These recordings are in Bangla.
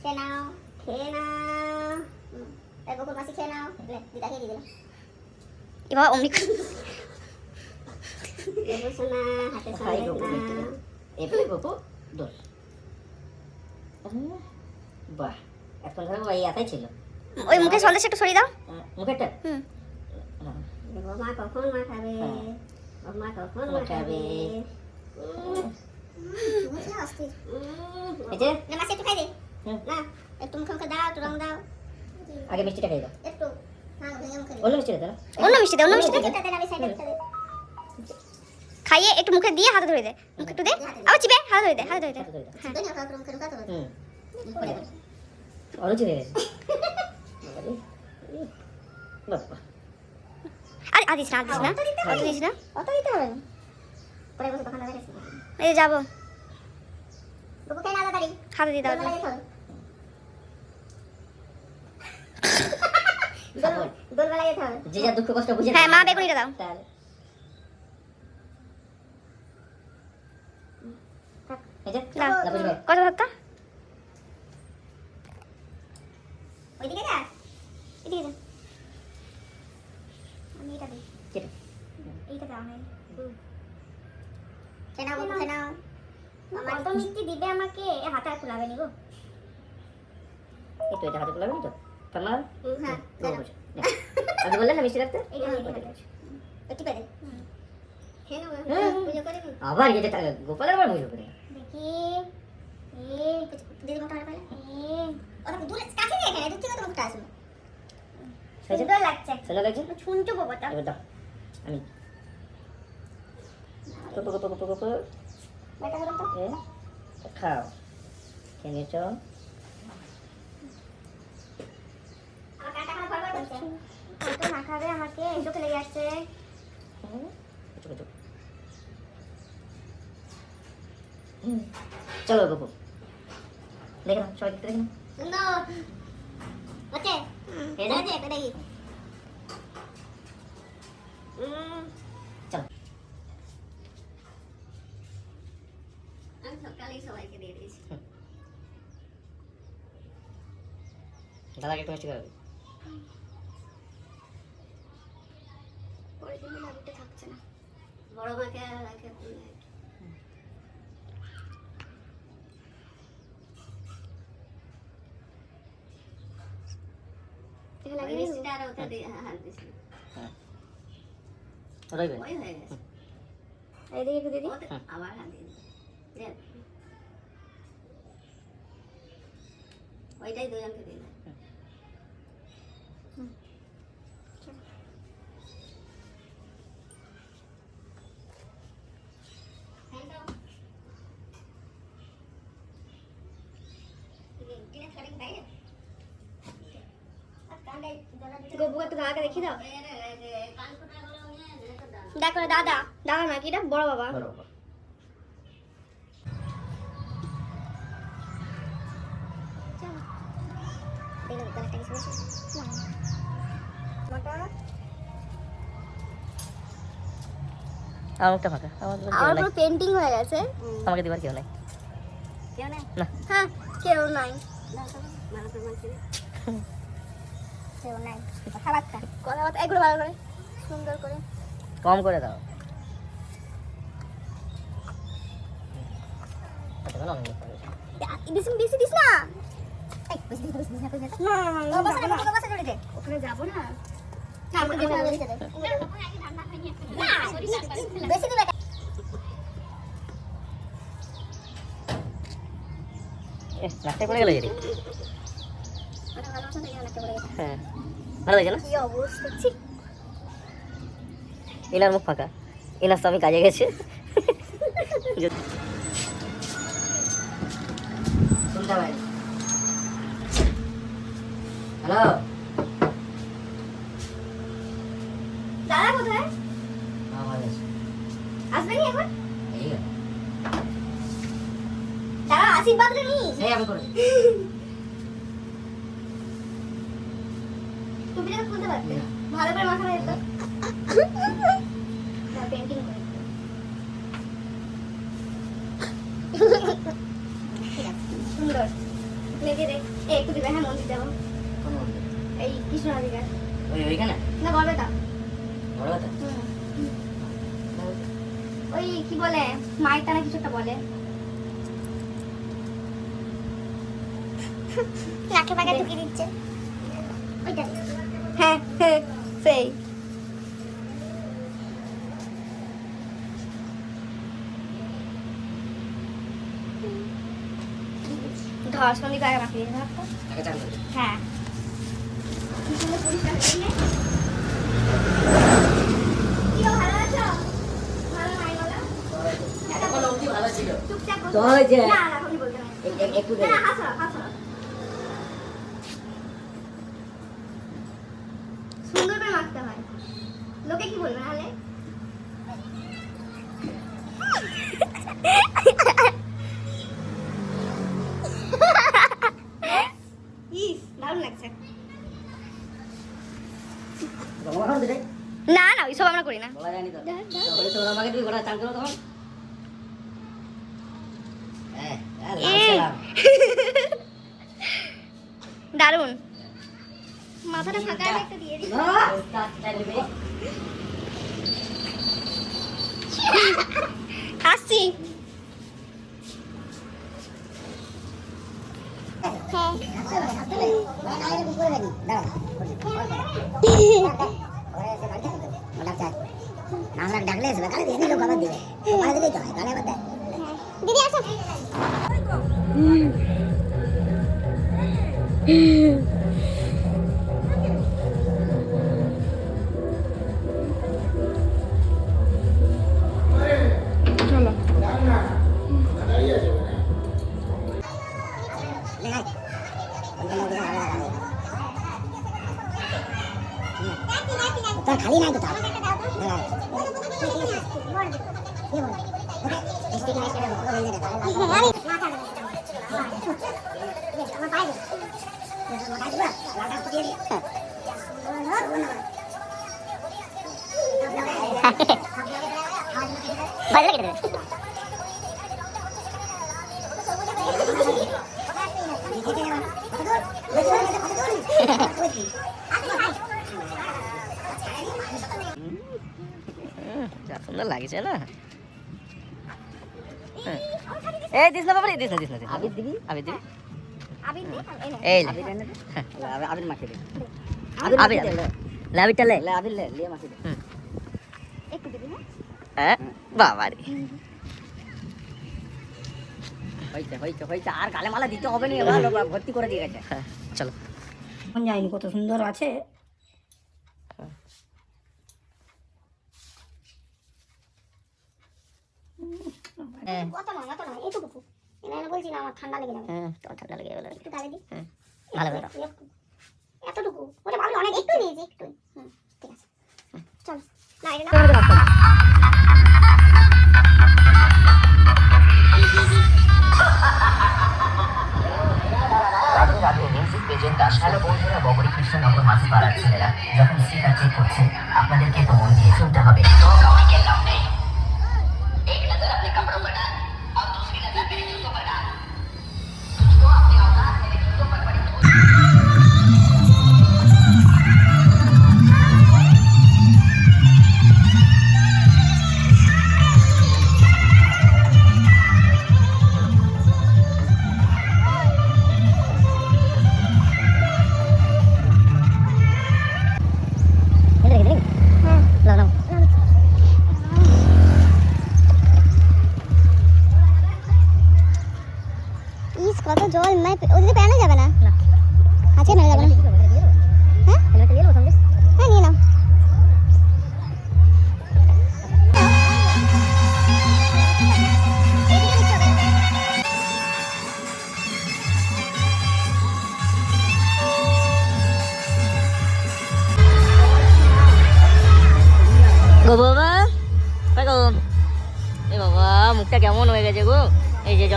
খেয়ে নাও খেয়ে নাও বকুল মাসি খেয়ে নাও লে দিদাকে দিয়ে দিলাম। এবার অমনি বকুল সোনা হাতে হাই সঙ্গে গপু মিষ্টি নাও দাও। এবারে গপু দোষ বাহ এখন ধরো ওই একাই ছিল। ওই মুখে সন্দেশ একটু সরিয়ে দাও। আহ, মুখেরটা? হুম। হ্যাঁ। মা কখন মা খাবে হ্যাঁ। মা কখন মা খাবে এই যে না মাসি একটু খাই দে হুম। না একটু মুখে মুখে দাও একটু রং দাও আগে মিষ্টিটা খাই দাও। একটু হ্যাঁ অন্য মিষ্টিটা দাও অন্য মিষ্টি অন্য মিষ্টি দে এটা দে আমি সাইডে দে খাইয়ে একটু মুখে দিয়ে হাতে ধরে দে। মুখে একটু দে। আবার চিপে হাতে ধরে দে হাতে ধরে দে। হ্যাঁ। অরুচি হয়ে গেছে আর আর না আর। দিস না আর দিস না কত দিতে হবে? এই যাব। খেয়ে হাতে দাও। হবে দোলবেলা যেতে হবে। যে যা দুঃখ কষ্ট বুঝে হ্যাঁ মা বেগুনিটা দাও। তাহলে। এই যে দাও। না বুঝবে কত ভাগটা ওইদিকে যা। এদিকে যা। আমি এটা দিই। এইটা দাও না খেয়ে নাও বুকু কত মিষ্টি দিবে আমাকে। এ হাতে আর কুলাবে নি গো। এটা হাতে তোলাবে তো? হ্যাঁ আপনি বললেন না মিষ্টি রাখতে। পুজো আবার টা- গোপালের আবার বুঝো করে আমি খাও খেয়ে নিয়েছো আমার কাটা খাওয়া ভয় ভয় করছে তো না আমাকে কিছু কিছু হুম, চলো গপু। দেখে নাও সবাই দেখে নাও। সুন্দর হচ্ছে যে। এটা দেখি চলো। আমি সকালেই সবাইকে দিয়ে দিয়েছি। দাদাকে একটু মিষ্টি করে দিই। পরের দিন লাড্ডুটা থাকছে না বড় মাকে আর রাখে মিষ্টিটা আর ওটা দিয়ে হাত দিস হ্যাঁ রইবে ওই হয়ে গেছে এদিকে একটু দিদি ওতে আবার হাত দিয়ে দিস। দে। ওইটাই দুজনকে দিলাম একটু দাদাকে দেখিয়ে দাও দেখো না দাদা দাদা না কি এটা বড় বাবা আমার ফাঁকা আমার পেন্টিং হয়ে গেছে আমাকে দিবার কেউ নাই কেউ নেই না হ্যাঁ কেউ নাই কেউ নাই। কথাবার্তা কথাবার্তা এগুলো ভালো করে সুন্দর করে। কম করে দাও? বেশি বেশি দিস না। ওখানে যাব না। বেশি দিবে রাস্তায় পড়ে গেল। হ্যাঁ। ভালো হয়েছে না? এনার মুখ ফাঁকা। এনার স্বামী কাজে গেছে। হ্যালো? দাদা কোথায়? আসবে নি এখন? দাদা আশীর্বাদ আমি করে ভালো করে মাথা যেত পেন্টিং করে সুন্দর। মেঘে দেখ। একটু দিবে হ্যাঁ মন্দির যাব। এই কৃষ্ণ রাধিকার ওই ওইখানে? না বলবে তা কথা ওই কি বলে? মায়ের টানা কিছু একটা বলে। নাকে পাকা ঢুকিয়ে দিচ্ছে। ওইটা হ্যাঁ হ্যাঁ সেই ধর সন্দীপ আগে মাখিয়ে ধর। হ্যাঁ কি পরিষ্কার। তো যে- একটু। সুন্দর করে মাখতে হয়। লোকে কি বলবে নাহলে এ। ছিলাম। দারুণ। মাথাটা ফাঁকা একটা দিয়ে দিই। না, দে। হাসছি আমরা ডাকলে আসবে গালে দিয়ে লোক আবার দিবে গালে দিলেই তো হয়। গালে আবার দেয় দিদি আসো তোর বাইরে কেটে যা সুন্দর লাগছে না? এই দিস না বাবা দিস না দিস না। আবির দিবি? আবির দিবি? এই আবির মাখে দে। আবির আবির লে আবিরটা লে। লে আবির লে লিয়ে মাখে দে। একটু দিবি হ্যাঁ? হ্যাঁ বাবা রে হইছে হইছে হইছে আর গালে মালা দিতে হবে না লোক ভর্তি করে দিয়ে গেছে। চলো। এখন যাইনি কত সুন্দর আছে। হ্যাঁ। অত নয় অত নয় এটুকু বলছি না আমার ঠান্ডা লেগে যাবে। হ্যাঁ তোমার ঠান্ডা লেগে গেল। একটু গালে দিই হ্যাঁ ভালো একটু। এতটুকু? ওটা ভাবলি অনেক একটু নিয়েছি একটু। হুম ঠিক আছে। চল না এটা না। বন্ধুরা বগরী কৃষ্ণনগর ছেলেরা যখন চেক করছে আপনাদেরকে তো মন দিয়ে শুনতে হবে।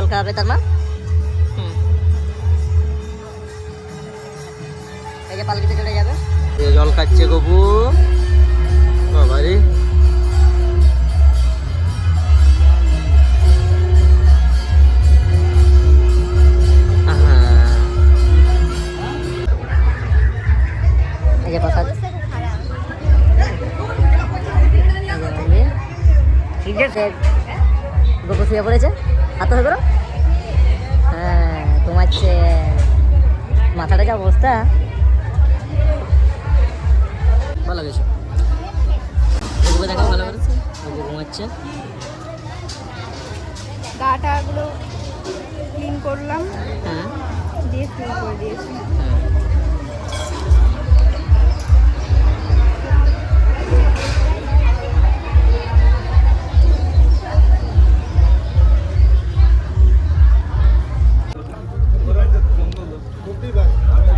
জল খাওয়াবে তার মা হুম। এই পালকিতে চলে যাবে। জল খাচ্ছে গবু ঠিক আছে। ঘুমাচ্ছে গাটাগুলো ক্লিন করলাম। হ্যাঁ। দিয়ে ক্লিন করে দিয়েছি।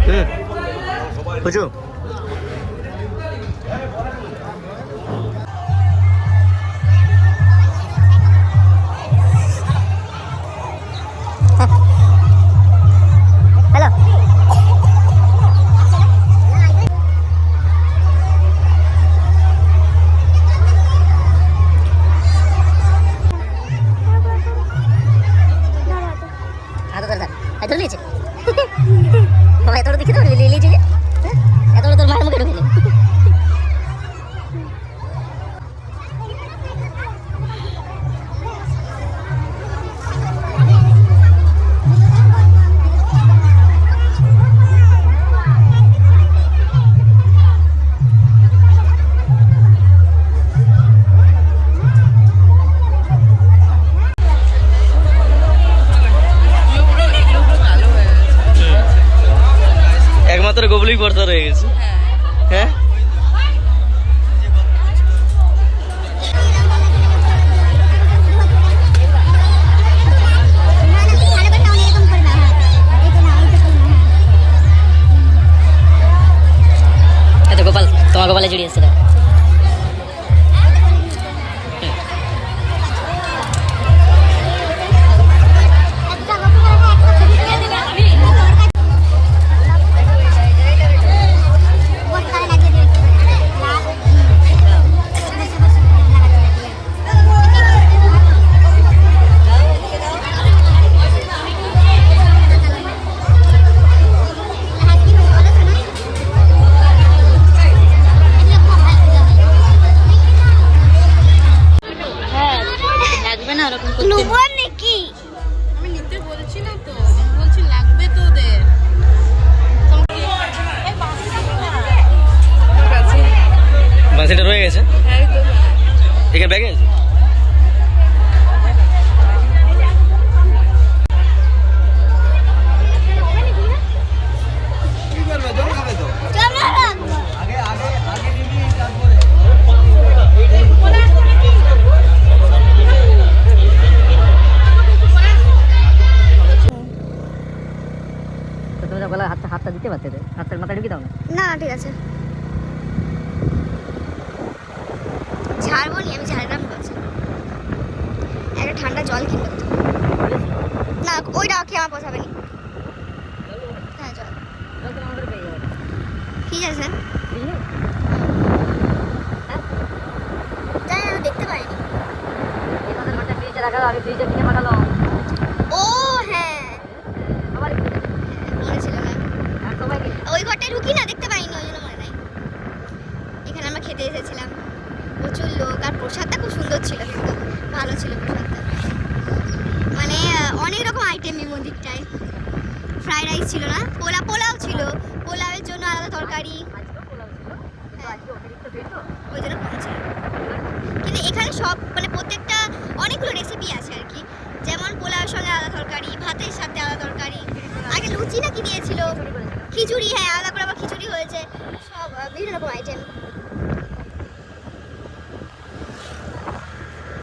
হ্যাঁ। হুম বাবা এত বড় দেখে 13 ঠিক আছে না, আমি দেখতে পাইনি। ফ্রিজে রাখা আমি ফ্রিজে কিনে পাঠালাম ও হ্যাঁ। মনে ছিল না ওই ঘরটায় ঢুকি না দেখতে পাইনি ওই জন্য মনে নাই। এখানে আমরা খেতে এসেছিলাম। প্রচুর লোক আর প্রসাদটা খুব সুন্দর ছিল ভালো ছিল প্রসাদটা। মানে অনেক রকম আইটেম এই মন্দিরটায়। ফ্রাইড রাইস ছিল না? পোলা পোলাও ছিল। জন্য আলাদা তরকারি। হ্যাঁ। ওই জন্য করেছিল কিন্তু এখানে সব মানে প্রত্যেকটা অনেকগুলো রেসিপি আছে আর কি। যেমন পোলাওয়ের সঙ্গে আলাদা তরকারি, ভাতের সাথে আলাদা তরকারি। আগে লুচি নাকি দিয়েছিল? খিচুড়ি হ্যাঁ আলাদা করে আবার খিচুড়ি হয়েছে। সব বিভিন্ন রকম আইটেম